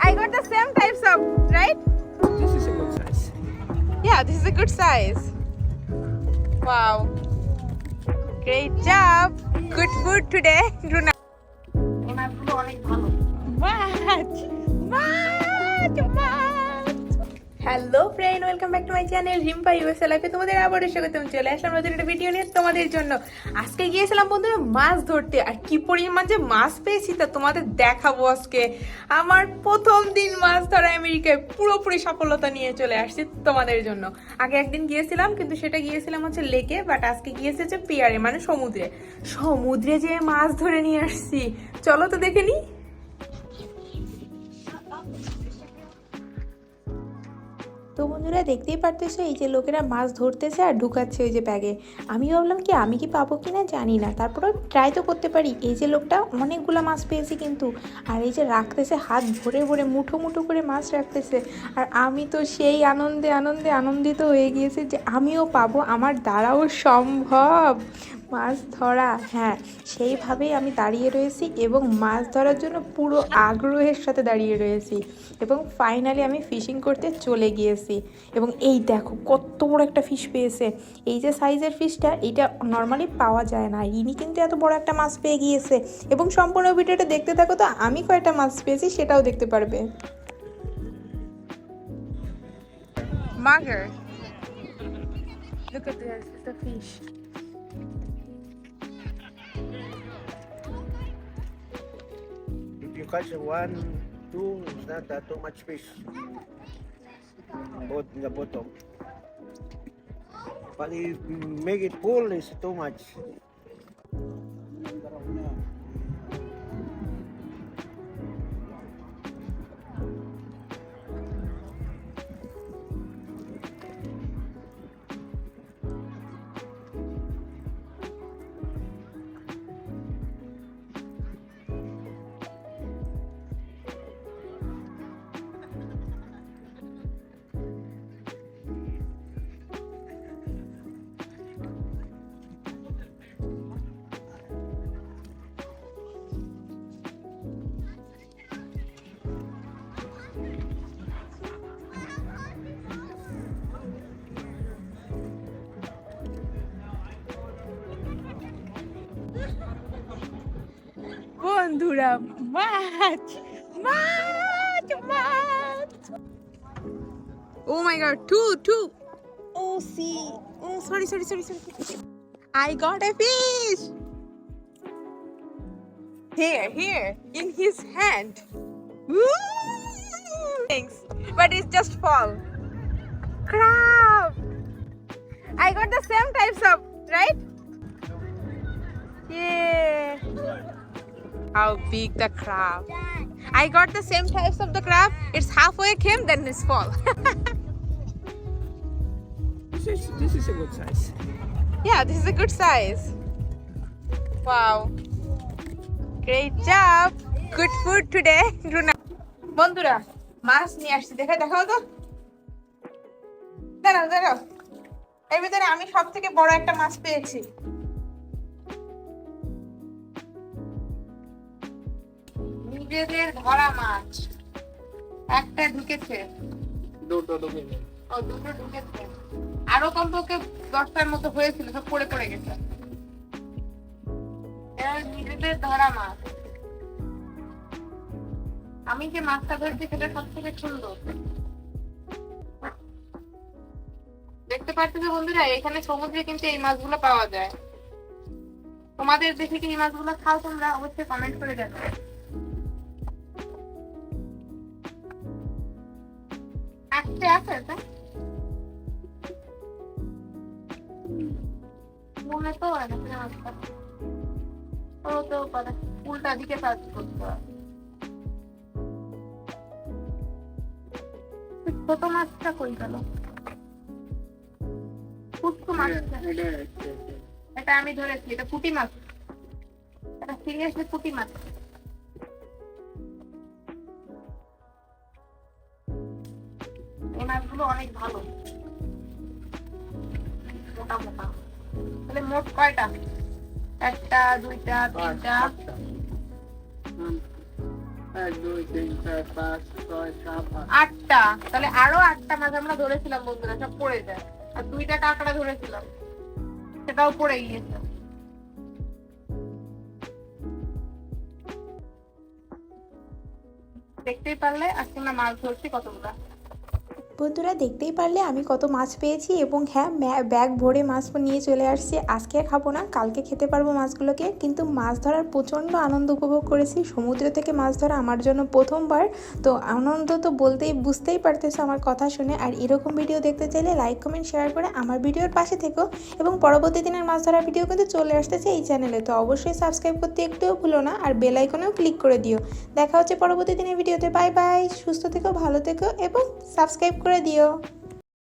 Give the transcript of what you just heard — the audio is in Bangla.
I got the same types of, right? This is a good size. Yeah, this is a good size. Wow. Great job. Good food today, Runa. Wow. Wow. Wow. Hello friend welcome back to my channel Rimpa USA লাইফে তোমাদের আবারও স্বাগতম। চলে আসলাম নতুন একটা ভিডিও নিয়ে তোমাদের জন্য। আজকে গিয়েছিলাম, বন্ধুরা, মাছ ধরতে। আর কি পরিমাণ যে মাছ পেয়েছি তা তোমাদের দেখাবো আজকে। আমার প্রথম দিন মাছ ধরা আমেরিকায় পুরোপুরি সফলতা নিয়ে চলে আসছি তোমাদের জন্য। আগে একদিন গিয়েছিলাম, কিন্তু সেটা গিয়েছিলাম হচ্ছে লেকে বাট আজকে গিয়েছে হচ্ছে পিয়ারে মানে সমুদ্রে। সমুদ্রে যে মাছ ধরে নিয়ে আসছি। চলো তো দেখে নিই। বন্ধুরা দেখতেই পারতেছো, এই যে লোকেরা মাছ ধরতেছে আর ঢুকাচ্ছে ওই যে ব্যাগে আমি ভাবলাম কি, আমি কি পাবো কি না জানি না। তারপরে ট্রাই তো করতে পারি। এই যে লোকটা অনেকগুলো মাছ পেয়েছি কিন্তু, আর এই যে রাখতেছে, হাত ভরে ভরে মুঠো মুঠো করে মাছ রাখতেছে। আর আমি তো সেই আনন্দে আনন্দে আনন্দিত হয়ে গিয়েছে যে আমিও পাবো, আমার দ্বারাও সম্ভব। মাছ ধরা হ্যাঁ সেইভাবেই আমি দাঁড়িয়ে রয়েছি এবং মাছ ধরার জন্য পুরো আগ্রহের সাথে দাঁড়িয়ে রয়েছি এবং ফাইনালি আমি ফিশিং করতে চলে গিয়েছি। এবং এই দেখো কত বড় একটা ফিশ পেয়েছে। এই যে সাইজের ফিশটা এটা নর্মালি পাওয়া যায় না। ইনি কিন্তু এত বড় একটা মাছ পেয়ে গিয়েছে। এবং সম্পূর্ণ ভিডিওটা দেখতে থাকো তো আমি কয়টা মাছ পেয়েছি সেটাও দেখতে পারবে। Mugger. Look at this, it's a fish. You catch one, two, it's not that too much fish. Both in the bottom. But if you make it full, it's too much. বন্ধুরা মাছ মাছ মাছ ও মাই god two two O C O sorry sorry sorry sorry I got a fish here here in his hand Woo! Thanks but it's just fall crab I got the same types of right yeah how big the crab. I got the same types of the crab. It's halfway came, then it's fall. This is this is a good size. yeah, this is a good size. Wow. Great job. Good food today, Runa. বন্ধুরা মাছ নিয়ে আসছি দেখে দেখাও তো দাঁড়াও দাঁড়াও এর ভিতরে আমি সব থেকে বড় একটা মাছ পেয়েছি নিজেদের ধরা মাছ। একটা ঢুকেছে. ও দুটো ঢুকেছে। আরও কমপক্ষে দশটার মতো হয়েছিল সব পড়ে পড়ে গেছে। নিজেদের ধরা মাছ। আমি যে মাছটা ধরছি সেটা সব থেকে সুন্দর। দেখতে পাচ্ছি যে বন্ধুরা এখানে সমুদ্রে কিন্তু এই মাছগুলো পাওয়া যায়। তোমাদের দেখে কি এই মাছগুলো খাও তোমরা? অবশ্যই কমেন্ট করে জানাও। এটা মনে তো হয় না উল্টা দিকে ছোট মাছটা কই গেল পুটকু মাছটা এটা আমি ধরেছি, এটা পুঁটি মাছ। এটা সিরিয়াসলি পুঁটি মাছ। মাছগুলো অনেক ভালো। মোটা মোটা। তাহলে মোট কয়টা? একটা দুইটা তিনটা? আটটা। তাহলে আরও আটটা মাছ আমরা ধরেছিলাম বন্ধুরা সব পড়ে যায়। আর দুইটা কাঁকড়া ধরেছিলাম। সেটাও পড়ে গিয়েছে দেখতেই পারলে আজকে আমরা মাছ ধরছি কতগুলা? বন্ধুরা, দেখতেই পারলে আমি কত মাছ পেয়েছি এবং হ্যাঁ ব্যাগ ভরে মাছ নিয়ে চলে আসছি। আজকে খাব না, কালকে খেতে পারব মাছগুলোকে। কিন্তু মাছ ধরার প্রচণ্ড আনন্দ উপভোগ করেছি। সমুদ্র থেকে মাছ ধরা আমার জন্য প্রথমবার। তো আনন্দ তো বলতেই, বুঝতেই পারতেছো আমার কথা শুনে। আর এরকম ভিডিও দেখতে চাইলে লাইক কমেন্ট শেয়ার করে আমার ভিডিওর পাশে থেকো। এবং পরবর্তী দিনের মাছ ধরার ভিডিও কিন্তু চলে আসতেছে এই চ্যানেলে তো অবশ্যই সাবস্ক্রাইব করতে একটুও ভুলো না। আর বেল আইকনেও ক্লিক করে দিও। দেখা হচ্ছে পরবর্তী দিনের ভিডিওতে। বাই বাই সুস্থ থেকো, ভালো থেকো এবং সাবস্ক্রাইব করে দিও।